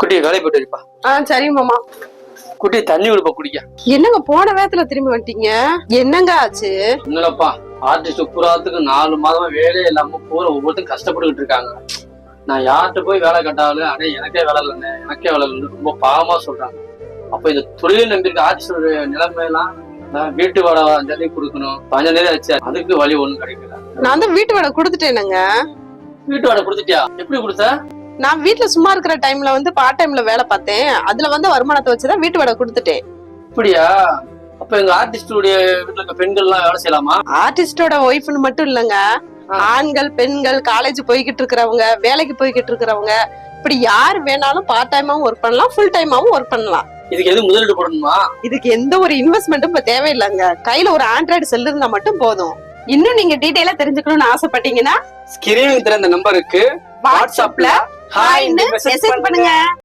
குட்டி வேலை போயிட்டு இருப்பா ஆ சரி மாமா. குட்டி தண்ணி விடுப்பா குடிக்க. என்னங்க போன வேகத்துல திரும்பி வந்துட்டீங்க? என்னங்க ஆச்சு? இல்லப்பா ஆர்டிஸ்ட் புறாத்துக்கு நாலு மாதமா வேலையே இல்லாம பூரா ஒவ்வொருத்தரும் கஷ்டப்பட்டுக்கிட்டு இருக்காங்க. நான் யார்கிட்ட போய் வேலை கட்டாலும் அடே எனக்கே வேலை இல்லைண்ணே எனக்கே வேலை இல்லைன்னு ரொம்ப பாவமா சொல்றாங்க. அப்ப இந்த தொழிலை நம்பியிருக்க ஆர்டிஸ்டோட நிலைமையெல்லாம் வீட்டு வாடகை அஞ்சாந்தேதி கொடுக்கணும் பதினஞ்சாந்தேதி ஆச்சு அதுக்கு வழி ஒண்ணும் கிடைக்கல. நான் தான் வீட்டு வேலை கொடுத்துட்டேனுங்க. வீட்டு வாடகை கொடுத்துட்டியா? எப்படி கொடுத்த? நான் வீட்ல சும்மா இருக்கிற டைம்ல வந்து பார்ட் டைம்ல வேலை பார்த்தேன். அதுல வந்து வருமானத்தை வச்சுதான் வீட்டு வேலை கொடுத்துட்டேன். அப்படியா? அப்ப எங்க ஆர்டிஸ்டுடைய வீட்டுல இருக்க பெண்கள் எல்லாம் வேலை செய்யலாமா? ஆர்டிஸ்டோட ஒய்ஃப்னு மட்டும் இல்லைங்க. ஆண்கள் பெண்கள் காலேஜ் போய்கிட்டு இருக்கிறவங்க வேலைக்கு போய்கிட்டு இருக்கிறவங்க இப்படி யார் வேணாலும் பார்ட் டைமாவும் ஒர்க் பண்ணலாம் ஃபுல் டைமாவும் ஒர்க் பண்ணலாம். இதுக்கு எதுவும் முதலீடு போடணுமா? இதுக்கு எந்த ஒரு இன்வெஸ்ட்மெண்ட்டும் இப்ப தேவையில்லைங்க. கையில ஒரு ஆண்ட்ராய்டு செல் இருந்தா மட்டும் போதும். இன்னும் நீங்க டீடைலா தெரிஞ்சுக்கணும்னு ஆசைப்பட்டீங்கன்னா ஸ்கிரீனில் திறந்த நம்பருக்கு வாட்ஸ்அப்ல ஹாய்னு மெசேஜ் பண்ணுங்க.